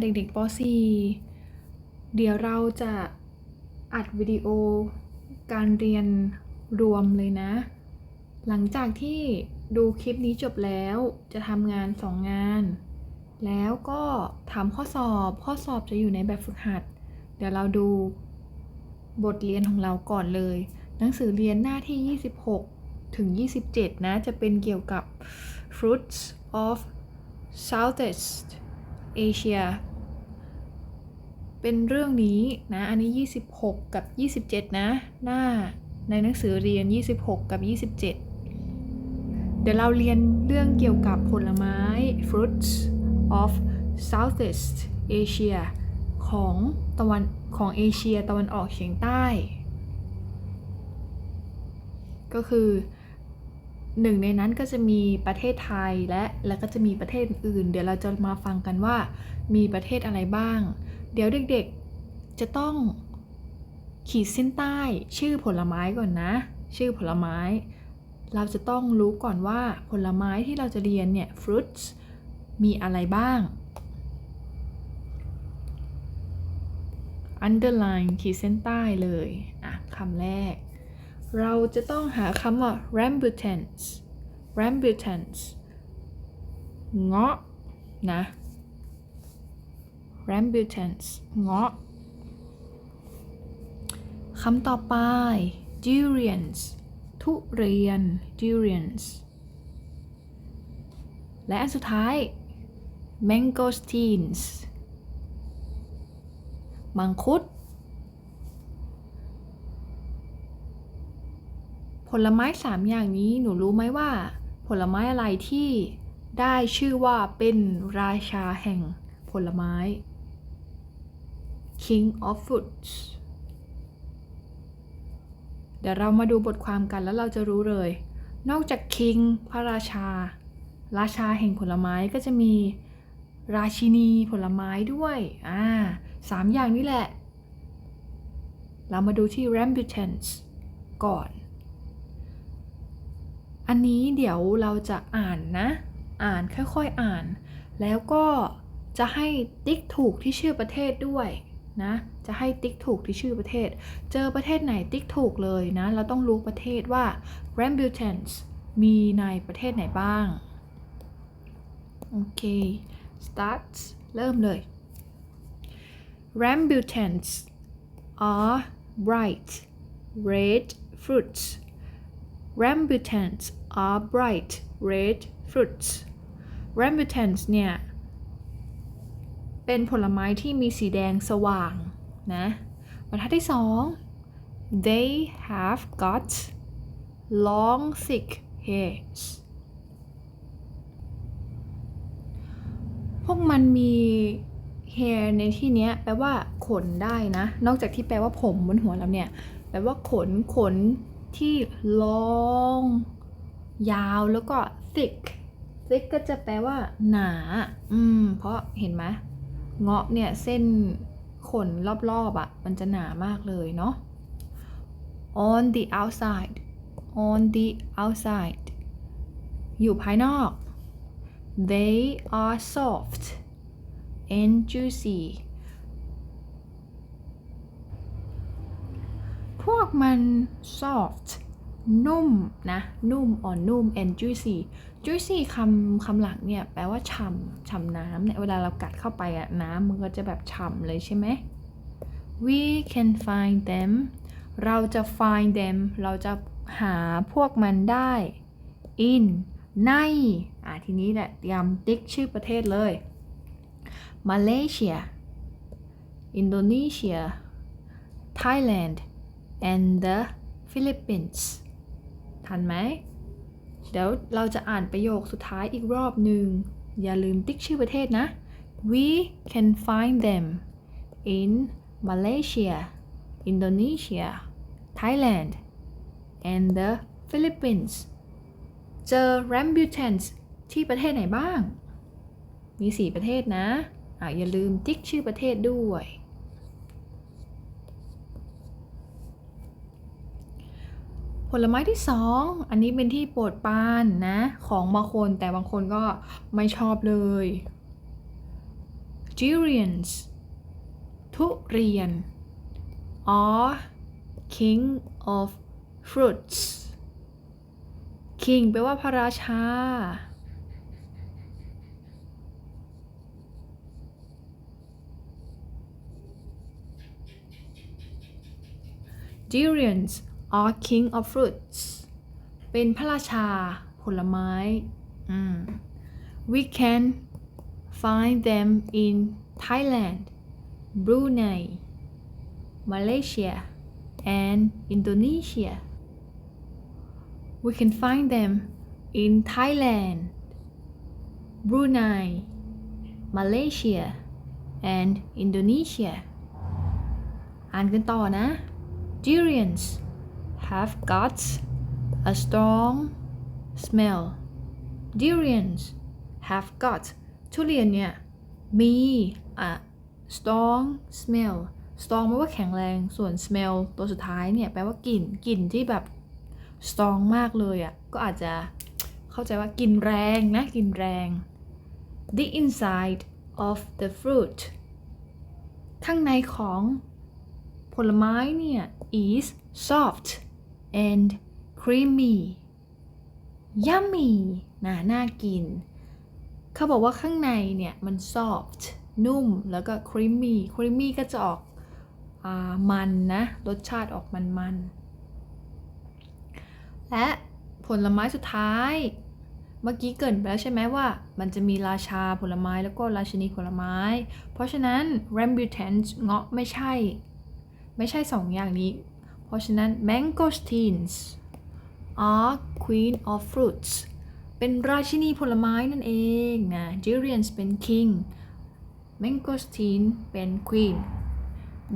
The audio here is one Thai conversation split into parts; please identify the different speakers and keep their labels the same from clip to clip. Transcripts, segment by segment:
Speaker 1: เด็กๆป .4 เดี๋ยวเราจะอัดวิดีโอการเรียนรวมเลยนะ หลังจากที่ดูคลิปนี้จบแล้วจะทำงาน 2 งาน แล้วก็ทำข้อสอบข้อสอบจะอยู่ในแบบฝึกหัด เดี๋ยวเราดูบทเรียนของเราก่อนเลย หนังสือเรียนหน้าที่ 26 ถึง 27 นะ จะเป็นเกี่ยวกับ fruits of Southeast Asia เป็นเรื่องนี้นะ อันนี้ 26 กับ 27 นะ หน้าในหนังสือเรียน 26 กับ 27 เดี๋ยวเราเรียนเรื่องเกี่ยวกับผลไม้ fruits of Southeast Asia ของตะวันของเอเชียตะวันออกเฉียงใต้ ก็คือ หนึ่งในนั้นก็จะมีประเทศไทยและแล้วก็จะมีประเทศอื่น เดี๋ยวเราจะมาฟังกันว่ามีประเทศอะไรบ้าง เดี๋ยวเด็กๆจะต้องขีดเส้นใต้ชื่อผลไม้ก่อนนะ ชื่อผลไม้ เราจะต้องรู้ก่อนว่าผลไม้ที่เราจะเรียนเนี่ย fruits มีอะไรบ้าง underline ขีดเส้นใต้เลย อะคำแรก เราจะต้องหาคำว่า rambutans rambutans เงาะนะ rambutans เงาะคำต่อไป durians ทุเรียน durians และอันสุดท้าย mangosteens มังคุด ผลไม้สามอย่างนี้หนูรู้ไหมว่า ผลไม้อะไรที่ได้ชื่อว่าเป็นราชาแห่งผลไม้ King of Fruits เดี๋ยวเรามาดูบทความกันแล้วเราจะรู้เลย นอกจาก King พระราชา ราชาแห่งผลไม้ก็จะมีราชินีผลไม้ด้วยอ่าสามอย่างนี้แหละ เรามาดูที่ rambutans ก่อน อันนี้เดี๋ยวเราจะอ่านนะ อ่านค่อยๆอ่าน แล้วก็จะให้ติ๊กถูกที่ชื่อประเทศด้วยนะ จะให้ติ๊กถูกที่ชื่อประเทศ เจอประเทศไหนติ๊กถูกเลยนะ เราต้องรู้ประเทศว่า rambutans มีในประเทศไหนบ้าง โอเค start เริ่มเลย Rambutans are bright red fruits. Rambutans are bright red fruits. Rambutans เนี่ย เป็นผลไม้ที่มีสีแดงสว่างนะบรรทัดที่สอง They have got long thick hairs. พวกมันมี hair ในที่เนี้ยแปลว่าขนได้นะ นอกจากที่แปลว่าผมบนหัวเราเนี่ย แปลว่าขนขนที่ long ยาวแล้วก็ thick thick ก็จะแปลว่า หนา อืม เพราะเห็นไหมเงาะเนี่ยเส้นขนรอบๆอะ่ะ มันจะหนามากเลยเนาะ on the outside on the outside อยู่ภายนอก they are soft and juicy พวกมัน soft นุ่มนะ นุ่มอ่อนนุ่ม and juicy juicy คำคำหลังเนี่ยแปลว่าฉ่ำฉ่ำน้ำเนี่ยเวลาเรากัดเข้าไปอะน้ำมันก็จะแบบฉ่ำเลยใช่ไหม we can find them เราจะ find them เราจะหาพวกมันได้ in ในอะทีนี้แหละเตรียมติ๊กชื่อประเทศเลย Malaysia Indonesia Thailand and the Philippines ทันไหม เดี๋ยวเราจะอ่านประโยคสุดท้ายอีกรอบหนึ่ง อย่าลืมติ๊กชื่อประเทศนะ We can find them in Malaysia Indonesia Thailand and the Philippines เจอ rambutans ที่ประเทศไหนบ้าง มี 4 ประเทศนะอะอย่าลืมติ๊กชื่อประเทศด้วย ผลไม้ที่ 2 อันนี้เป็นที่โปรดปรานนะของบางคนแต่บางคนก็ไม่ชอบเลย durians ทุเรียน are king of fruits king แปลว่าพระราชา durians are king of fruits เป็นพระราชาผลไม้อืม we can find them in Thailand Brunei Malaysia and Indonesia we can find them in Thailand Brunei Malaysia and Indonesia อ่านกันต่อนะ Durians Have got a strong smell. Durians have got ทุเรียนเนี่ยมี a strong smell strong แปลว่าแข็งแรง ส่วน smell ตัวสุดท้ายเนี่ยแปลว่ากลิ่น กลิ่นที่แบบ strong มากเลยอะ่ะ ก็อาจจะเข้าใจว่ากลิ่นแรงนะกลิ่นแรง the inside of the fruit ข้างในของผลไม้เนี่ย is soft and creamy yummy น่าน่ากิน เขาบอกว่าข้างในเนี่ยมัน soft นุ่มแล้วก็ creamy creamy ก็จะออกอมันนะ รสชาติออกมันมัน และผลไม้สุดท้าย เมื่อกี้เกินไปแล้วใช่ไหมว่า มันจะมีราชาผลไม้แล้วก็ราชินีผลไม้ เพราะฉะนั้น rambutan เงาะไม่ใช่ ไม่ใช่สองอย่างนี้ ราะฉะนั้น mangosteens are queen of fruits เป็นราชินีผลไม้นั่นเองนะ durians เป็น king mangosteen เป็น queen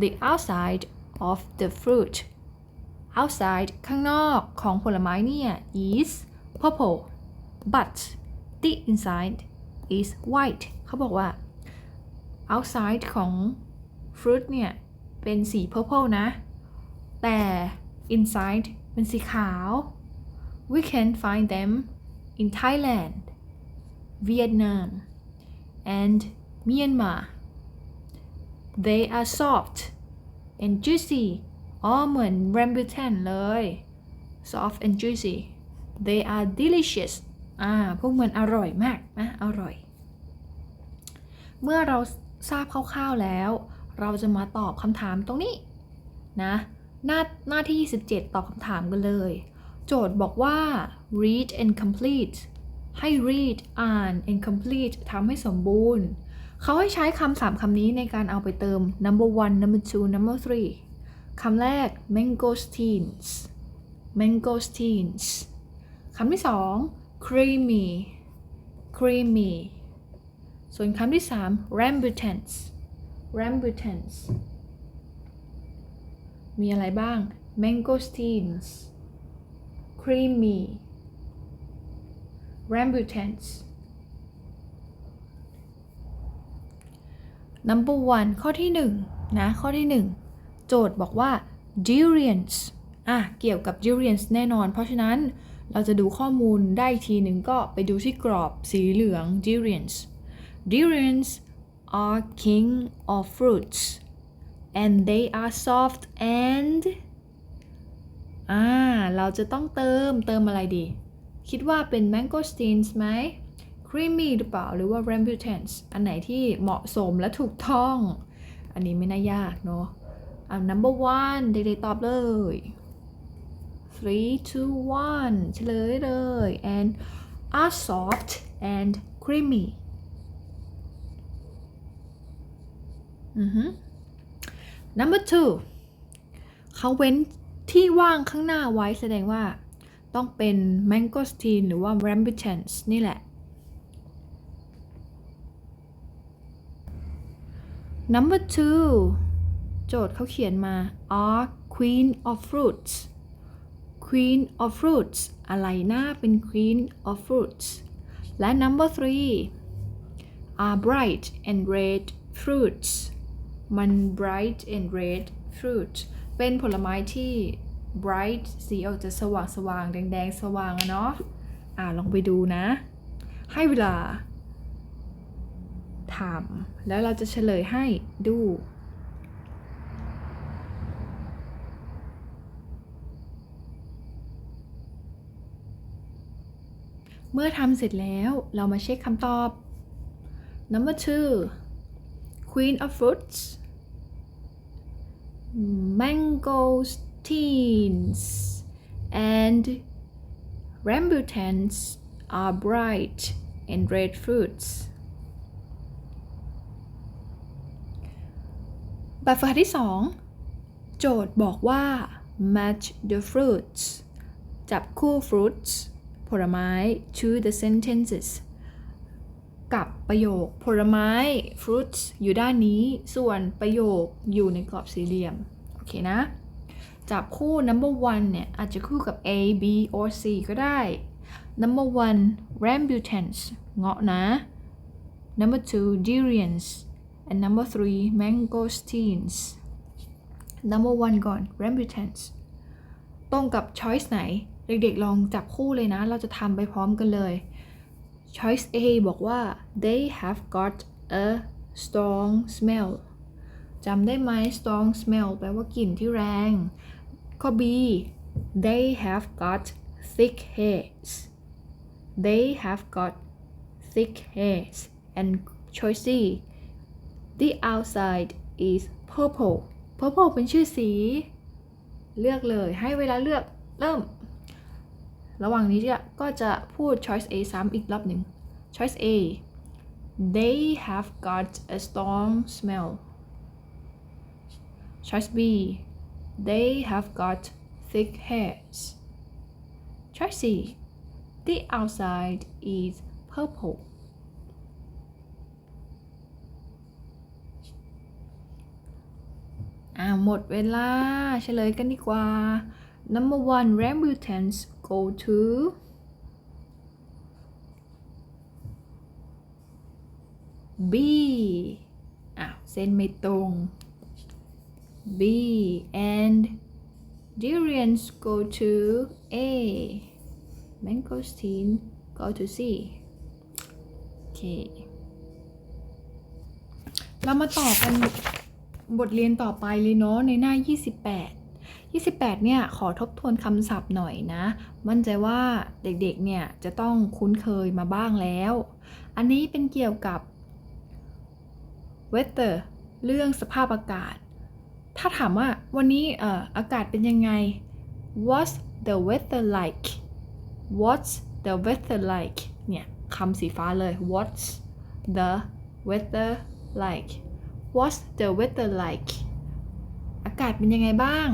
Speaker 1: the outside of the fruit outside ข้างนอกของผลไม้เนี่ย is purple but the inside is white เขาบอกว่า outside ของ fruit เนี่ย เป็นสี purple นะ แต่ inside เป็นสีขาว we can find them in Thailand Vietnam and Myanmar they are soft and juicy อ๋อเหมือน rambutan เลย soft and juicy they are delicious อ่า พวกมันอร่อยมากนะ อร่อย เมื่อเราทราบคร่าวๆแล้ว เราจะมาตอบคำถามตรงนี้นะ หน้าหน้าที่ 27 ตอบคำถามกันเลย โจทย์บอกว่า read and complete ให้ read อ่าน and complete ทำให้สมบูรณ์ เขาให้ใช้คำสามคำนี้ในการเอาไปเติม number one number two number three คำแรก mangosteens mangosteens คำที่สอง creamy creamy ส่วนคำที่สาม rambutans rambutans มีอะไรบ้าง mangosteens creamy rambutans number one ข้อที่หนึ่งนะข้อที่หนึ่งโจทย์บอกว่า durians อะ เกี่ยวกับ durians แน่นอน เพราะฉะนั้นเราจะดูข้อมูลได้ทีหนึ่งก็ไปดูที่กรอบสีเหลือง durians durians are king of fruits and they are soft and อ่า เราจะต้องเติมเติมอะไรดี คิดว่าเป็น mangosteens ไหม creamy หรือเปล่า หรือว่า rambutans อันไหนที่เหมาะสมและถูกต้อง อันนี้ไม่น่ายากเนาะอ่า number one เด็กๆตอบเลย three two one เฉลยเลย and are soft and creamy อือฮึ number two เขาเว้นที่ว่างข้างหน้าไว้แสดงว่าต้องเป็น mangosteen หรือว่า rambutans นี่แหละ number two โจทย์เขาเขียนมา are queen of fruits queen of fruits อะไรหนะเป็น queen of fruits และ number three are bright and red fruits มัน bright and red fruit เป็นผลไม้ที่ bright สีออกจะสว่างสว่างๆแดงๆสว่างอะเนาะ อ่าลองไปดูนะ ให้เวลาทำแล้วเราจะเฉลยให้ดู เมื่อทำเสร็จแล้วเรามาเช็คคำตอบ number two queen of fruits mangosteens and rambutans are bright and red fruits แบบฝึกหัดที่ 2 โจทย์บอกว่า match the fruits จับคู่ fruits ผลไม้ to the sentences กับประโยคผลไม้ fruits อยู่ด้านนี้ ส่วนประโยคอยู่ในกรอบสี่เหลี่ยม โอเคนะ จับคู่ number one เนี่ย อาจจะคู่กับ A B or C ก็ได้ number one rambutans เงาะนะ number two durians and number three mangosteens number one ก่อน rambutans ตรงกับ choice ไหน เด็กๆ ลองจับคู่เลยนะ เราจะทำไปพร้อมกันเลย choice A บอกว่า they have got a strong smell จำได้ไหม strong smell แปลว่ากลิ่นที่แรง ข้อ B they have got thick hairs they have got thick hairs and choice C the outside is purple purple เป็นชื่อสี เลือกเลยให้เวลาเลือกเริ่ม ระหว่างนี้ก็จะพูด choice A ซ้ำอีกรอบหนึ่ง choice A they have got a strong smell choice B they have got thick hairs choice C the outside is purple อ่าหมดเวลาเฉลยกันดีกว่า number one rambutans go to B อะเส้นไม่ตรง B and durians go to A mangosteen go to C โอเค เรามาต่อกันบทเรียนต่อไปเลยเนาะในหน้า 28 28เนี่ย ขอทบทวนคำศัพท์หน่อยนะ มั่นใจว่าเด็กๆ เนี่ย จะต้องคุ้นเคยมาบ้างแล้ว อันนี้เป็นเกี่ยวกับ weather เรื่องสภาพอากาศ ถ้าถามว่าวันนี้เอ่ออากาศเป็นยังไง what's the weather like what's the weather like เนี่ยคำสีฟ้าเลย what's the weather like what's the weather like อากาศเป็นยังไงบ้าง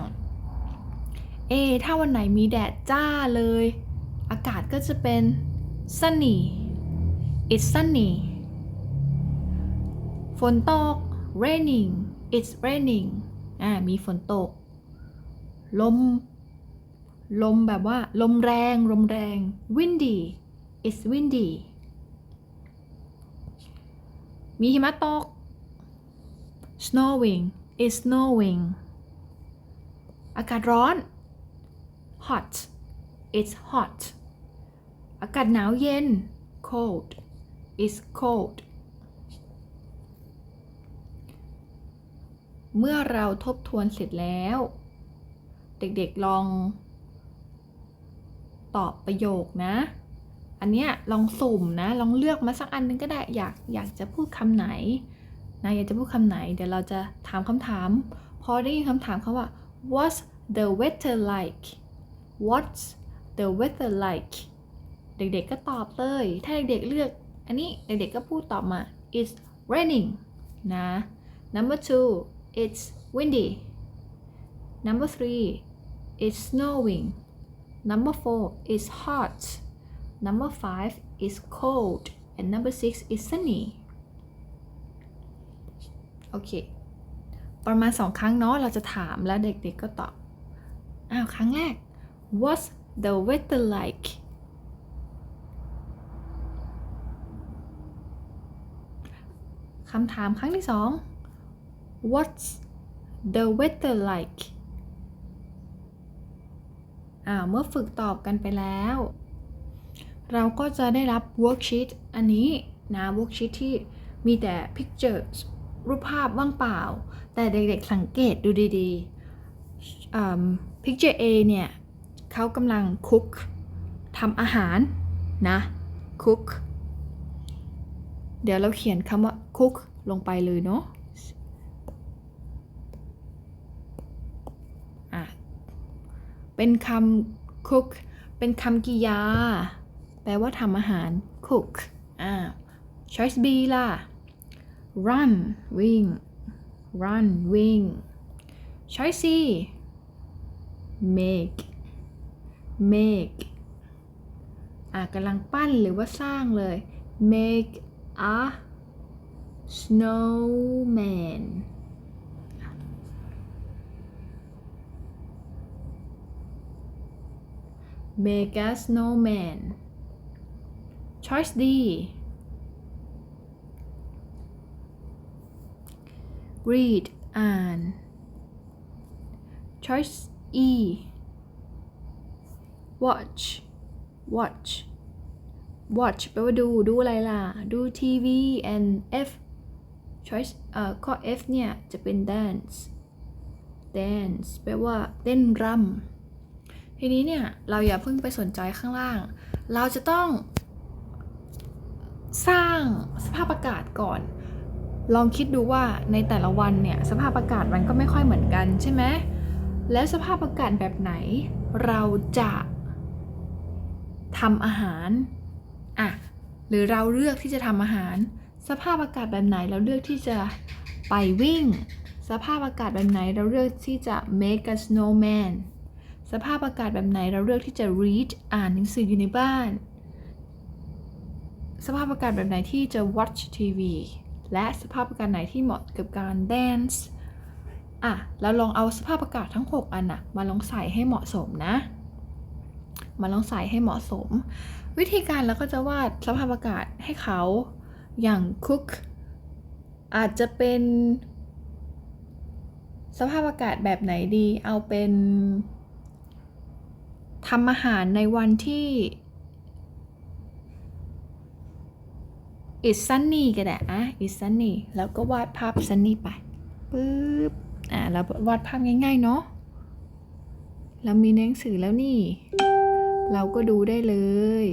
Speaker 1: เอ ถ้าวันไหนมีแดดจ้าเลย อากาศก็จะเป็น sunny it's sunny ฝนตก raining it's raining อ่า มีฝนตก ลม ลมแบบว่า ลมแรง ลมแรง windy it's windy มีหิมะตก snowing it's snowing อากาศร้อน hot it's hot อากาศหนาวเย็น cold it's cold เมื่อเราทบทวนเสร็จแล้ว เด็กๆลอง ตอบประโยคนะ อันเนี้ยลองสุ่มนะ ลองเลือกมาสักอันหนึงก็ได้ อยากอยากจะพูดคำไหนนะอยากจะพูดคำไหน เดี๋ยวเราจะถามคำถาม พอได้ยินคำถามเขาว่า what's the weather like what's the weather like เด็กๆก็ตอบเลย ถ้าเด็กๆเลือก อันนี้เด็กๆก็พูดตอบมา it's raining นะ number two it's windy number three it's snowing number four It's hot number five It's cold and number six It's sunny โอเค ประมาณสองครั้งเนาะ เราจะถามแล้วเด็กๆก็ตอบ อ้าว ครั้งแรก what's the weather like คำถามครั้งที่สอง what's the weather like อ่าเมื่อฝึกตอบกันไปแล้ว เราก็จะได้รับ worksheet อันนี้นะ worksheet ที่มีแต่ pictures รูปภาพว่างเปล่า แต่เด็กๆสังเกตดูดีๆ picture A เนี่ย เขากำลัง cook ทำอาหารนะ cook เดี๋ยวเราเขียนคำว่า cook ลงไปเลยเนาะเป็นคำ cook เป็นคำกริยา แปลว่าทำอาหาร cook อ่า choice B ล่ะ run วิ่ง run วิ่ง choice C make make อะกำลังปั้นหรือว่าสร้างเลย make a snowman make a snowman choice D read อ่าน choice E watch watch watch แปลว่าดู ดูอะไรล่ะ ดูทีวี and F choice เอ่อข้อ F เนี่ย จะเป็น dance dance แปลว่าเต้นรำทีนี้เนี่ย เราอย่าเพิ่งไปสนใจข้างล่าง เราจะต้อง สร้างสภาพอากาศก่อน ลองคิดดูว่าในแต่ละวันเนี่ย สภาพอากาศมันก็ไม่ค่อยเหมือนกันใช่ไหม แล้วสภาพอากาศแบบไหน เราจะ ทำอาหารอะหรือเราเลือกที่จะทำอาหาร สภาพอากาศแบบไหนเราเลือกที่จะไปวิ่ง สภาพอากาศแบบไหนเราเลือกที่จะ make a snowman สภาพอากาศแบบไหนเราเลือกที่จะ read อ่านหนังสืออยู่ในบ้าน สภาพอากาศแบบไหนที่จะ watch TV และสภาพอากาศไหนที่เหมาะกับการ dance อะแล้วลองเอาสภาพอากาศทั้ง 6 อันนะมาลองใส่ให้เหมาะสมนะ มาลองใส่ให้เหมาะสม วิธีการเราก็จะวาดสภาพอากาศให้เขาอย่าง cook อาจจะเป็น สภาพอากาศแบบไหนดี เอาเป็นทำอาหารในวันที่ it's sunny ก็ได้อะ it's sunny แล้วก็วาดภาพ sunny ไปปึ๊บอ่าเราวาดภาพง่ายๆ เนาะเรามีหนังสือแล้วนี่ เราก็ดูได้เลย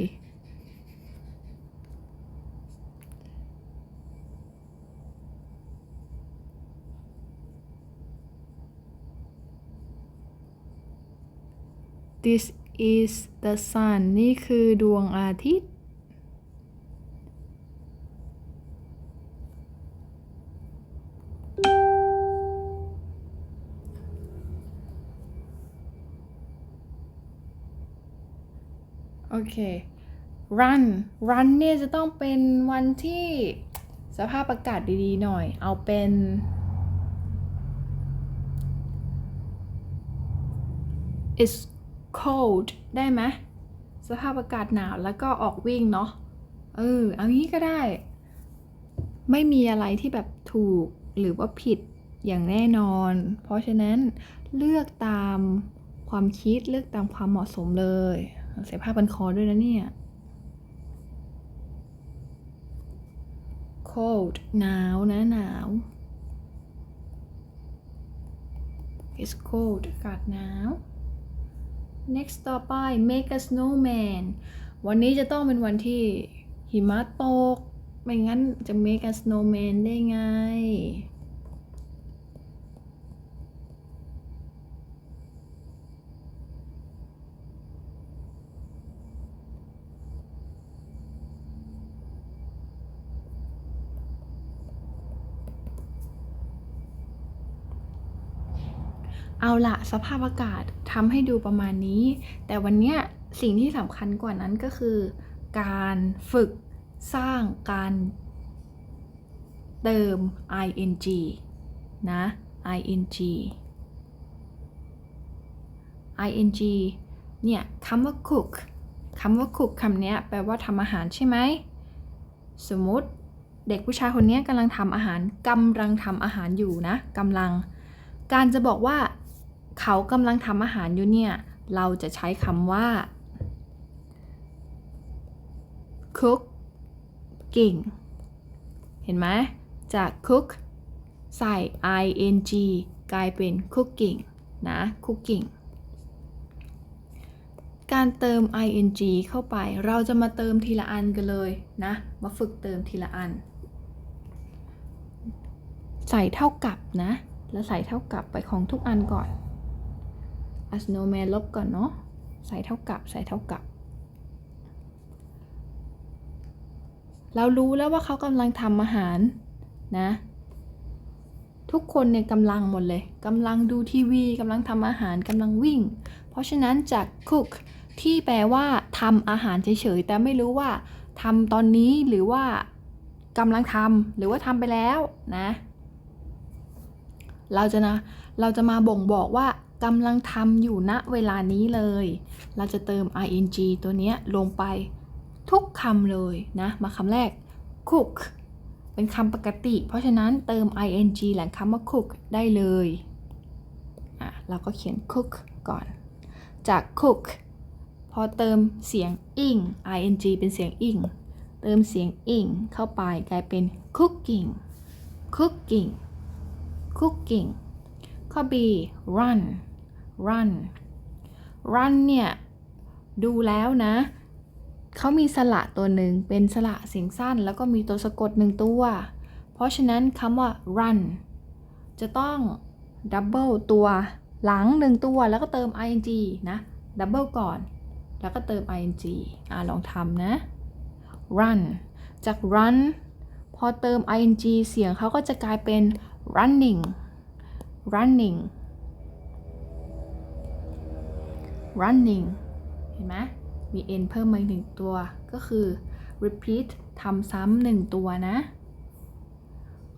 Speaker 1: This is the sun นี่คือดวงอาทิตย์ เค run run เนี่ยจะต้องเป็นวันที่สภาพอากาศดีๆหน่อย เอาเป็น it's cold ได้ไหมสภาพอากาศหนาวแล้วก็ออกวิ่งเนาะ เออ เอางี้ก็ได้ ไม่มีอะไรที่แบบถูกหรือว่าผิดอย่างแน่นอน เพราะฉะนั้นเลือกตามความคิดเลือกตามความเหมาะสมเลย ใส่ผ้าพันคอด้วยนะเนี่ย cold หนาวนะหนาว it's cold อากาศหนาว next ต่อไป make a snowman วันนี้จะต้องเป็นวันที่หิมะตก ไม่งั้นจะ make a snowman ได้ไง เอาละสภาพอากาศทำให้ดูประมาณนี้ แต่วันเนี้ยสิ่งที่สำคัญกว่านั้นก็คือ การฝึกสร้างการเติม ing นะ ing ing เนี่ยคำว่า cook คำว่า cook คำนี้แปลว่าทำอาหารใช่ไหม สมมติเด็กผู้ชายคนนี้กำลังทำอาหารกำลังทำอาหารอยู่นะกำลัง การจะบอกว่า เขากำลังทำอาหารอยู่เนี่ย เราจะใช้คำว่า cook กิ่งเห็นห็นไหมจาก cook ใส่ ing กลายเป็น cooking นะ cooking การเติม ing เข้าไป เราจะมาเติมทีละอันกันเลยนะ มาฝึกเติมทีละอัน ใส่เท่ากับนะ แล้วใส่เท่ากับไปของทุกอันก่อน a snowman ลบก่อนเนาะใส่เท่ากับใส่เท่ากับ เรารู้แล้วว่าเขากำลังทำอาหารนะ ทุกคนเนี่ยกำลังหมดเลยกำลังดูทีวีกำลังทำอาหารกำลังวิ่ง เพราะฉะนั้นจาก cook ที่แปลว่าทำอาหารเฉยๆแต่ไม่รู้ว่าทำตอนนี้หรือว่ากำลังทำหรือว่าทำไปแล้วนะ เราจะนะเราจะมาบ่งบอกว่า กำลังทำอยู่ณเวลานี้เลย เราจะเติม ing ตัวนี้ลงไปทุกคำเลยนะ มาคำแรก cook เป็นคำปกติ เพราะฉะนั้นเติม ing หลังคำว่า cook ได้เลย อะ เราก็เขียน cook ก่อน จาก cook พอเติมเสียง ing ing เป็นเสียง ing เติมเสียง ing เข้าไปกลายเป็น cooking cooking cooking ข้อ B run run run เนี่ย ดูแล้วนะ เขามีสระตัวหนึ่งเป็นสระเสียงสั้น แล้วก็มีตัวสะกดหนึ่งตัว เพราะฉะนั้นคำว่า run จะต้องดับเบิลตัวหลังหนึ่งตัวแล้วก็เติม ing นะดับเบิลก่อน แล้วก็เติม ing อ่าลองทำนะ run จาก run พอเติม ing เสียงเขาก็จะกลายเป็น running running running เห็นไหมมี n เพิ่มมาอีกหนึ่งตัว ก็คือ repeat ทำซ้ำหนึ่งตัวนะ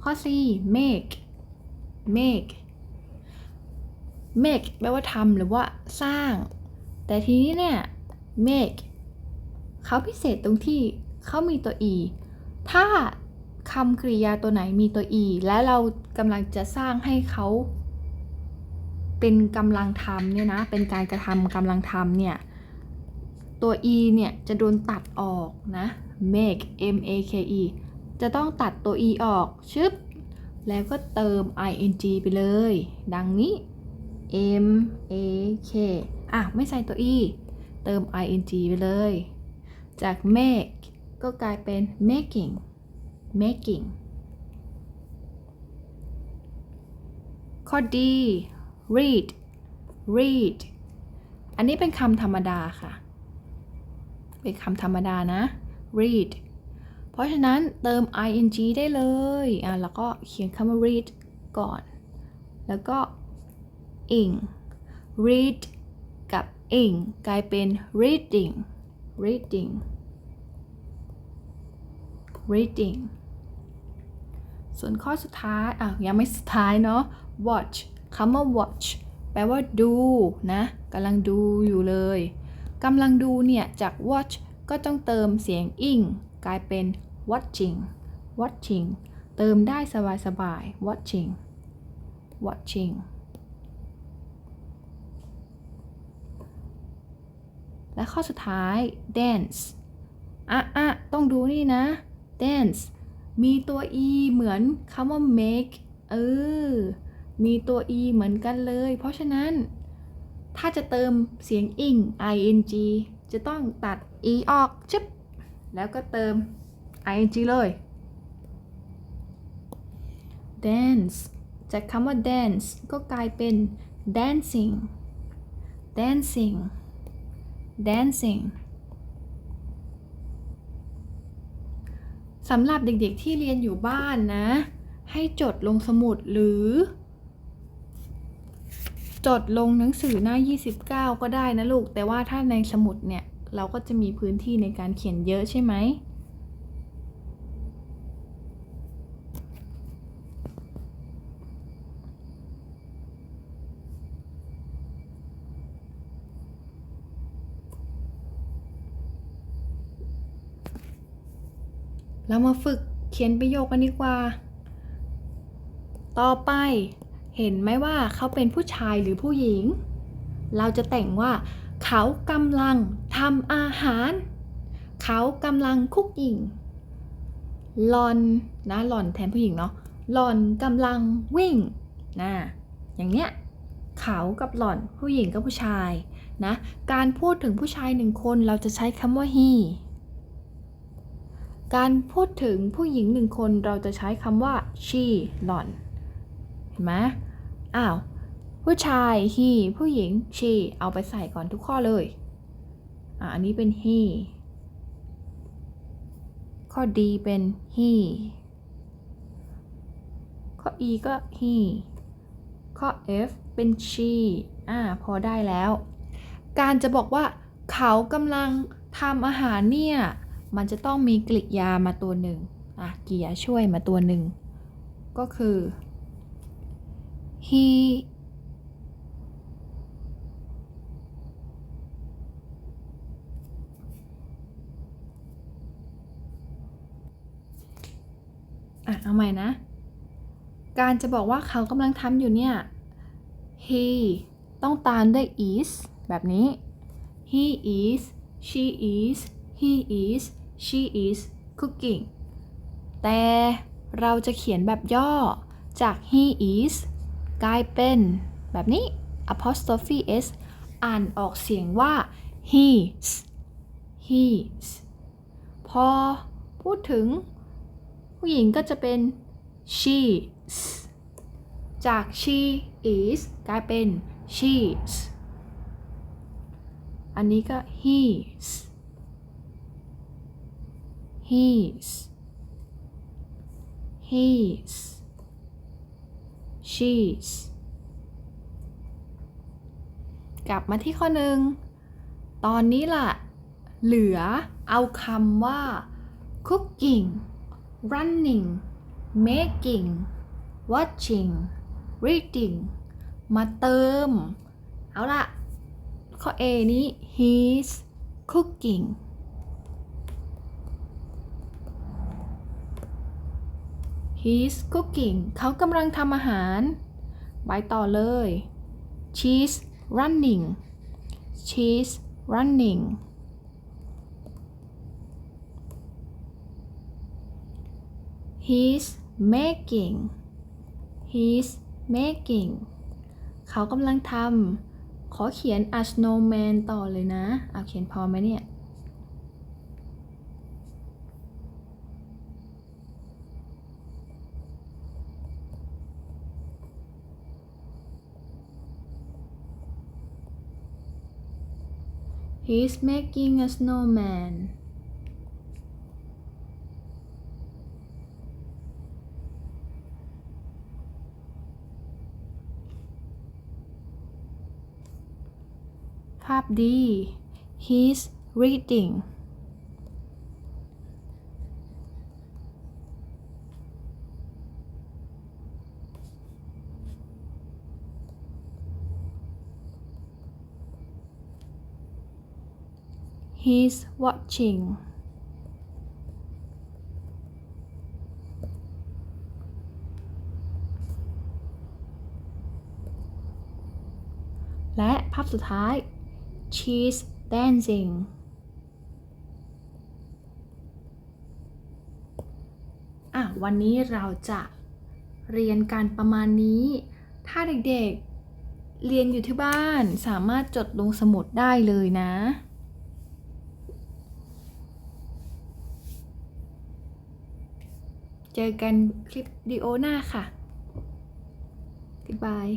Speaker 1: ข้อ C make make make แปลว่าทำหรือว่าสร้าง แต่ทีนี้เนี่ย make เขาพิเศษตรงที่เขามีตัว e ถ้าคำกริยาตัวไหนมีตัว e และเรากำลังจะสร้างให้เขา เป็นกำลังทำเนี่ยนะ เป็นการกระทำกำลังทำเนี่ย ตัว e เนี่ยจะโดนตัดออกนะ make m a k e จะต้องตัดตัว e ออกชึบ แล้วก็เติม ing ไปเลย ดังนี้ m a k อะ ไม่ใส่ตัว e เติม ing ไปเลย จาก make ก็กลายเป็น making making ข้อ D read read อันนี้เป็นคำธรรมดาค่ะ เป็นคำธรรมดานะ read เพราะฉะนั้นเติม ing ได้เลย อะ แล้วก็เขียนคำว่า read ก่อน แล้วก็ ing read กับ ing กลายเป็น reading reading reading ส่วนข้อสุดท้าย อะ ยังไม่สุดท้ายเนาะ watch คำว่า watch แปลว่าดูนะกำลังดูอยู่เลยกำลังดูเนี่ย จาก watch ก็ต้องเติมเสียง ing กลายเป็น watching watching เติมได้สบายๆ watching watching และข้อสุดท้าย dance อะอะต้องดูนี่นะ dance มีตัว e เหมือนคำว่า make เออ มีตัว e เหมือนกันเลย เพราะฉะนั้นถ้าจะเติมเสียง ing ing จะต้องตัด e ออกชึบแล้วก็เติม ing เลย dance จากคำว่า dance ก็กลายเป็น dancing dancing dancing สำหรับเด็กๆที่เรียนอยู่บ้านนะ ให้จดลงสมุดหรือ จดลงหนังสือหน้า 29 ก็ได้นะลูก แต่ว่าถ้าในสมุดเนี่ย เราก็จะมีพื้นที่ในการเขียนเยอะใช่ไหม เรามาฝึกเขียนประโยคกันดีกว่า ต่อไป เห็นไหมว่าเขาเป็นผู้ชายหรือผู้หญิง เราจะแต่งว่า เขากำลังทำอาหาร เขากำลังคุกกิ้งหลอนนะหลอนแทนผู้หญิงเนาะหลอนกำลังวิ่งนะอย่างเนี้ยเขากับหล่อนผู้หญิงกับผู้ชายนะการพูดถึงผู้ชายหนึ่งคนเราจะใช้คำว่า he การพูดถึงผู้หญิงหนึ่งคนเราจะใช้คำว่า she หล่อน ไหมอ้าว ผู้ชาย he ผู้หญิง she เอาไปใส่ก่อนทุกข้อเลย อะอันนี้เป็น he ข้อ D เป็น he ข้อ E ก็ he ข้อ F เป็น she อ่า พอได้แล้ว การจะบอกว่าเขากำลังทำอาหารเนี่ย มันจะต้องมีกริยามาตัวหนึ่งอะกริยาช่วยมาตัวหนึ่ง ก็คือ he อะเอาใหม่นะ การจะบอกว่าเขากำลังทำอยู่เนี่ย he ต้องตามด้วย is แบบนี้ he is she is he is she is cooking แต่เราจะเขียนแบบย่อจาก he is กลายเป็นแบบนี้ apostrophe s อ่านออกเสียงว่า he's he's พอพูดถึง ผู้หญิงก็จะเป็น she's จาก she is กลายเป็น she's อันนี้ก็ he's he's he's she's กลับมาที่ข้อหนึ่ง ตอนนี้ล่ะ เหลือเอาคำว่า cooking running making watching reading มาเติม เอาล่ะข้อ A นี้ he's cooking he's cooking เขากำลังทำอาหารไปต่อเลย she's running she's running he's making he's making เขากำลังทำขอเขียน a snowman ต่อเลยนะ เอาเขียนพอไหมเนี่ย He's making a snowman. Part He's reading. 'He's watching และภาพสุดท้าย she's dancing อะ วันนี้เราจะเรียนการประมาณนี้ ถ้าเด็กๆ เรียนอยู่ที่บ้านสามารถจดลงสมุดได้เลยนะ เจอกันคลิปดีโอหน้าค่ะ Goodbye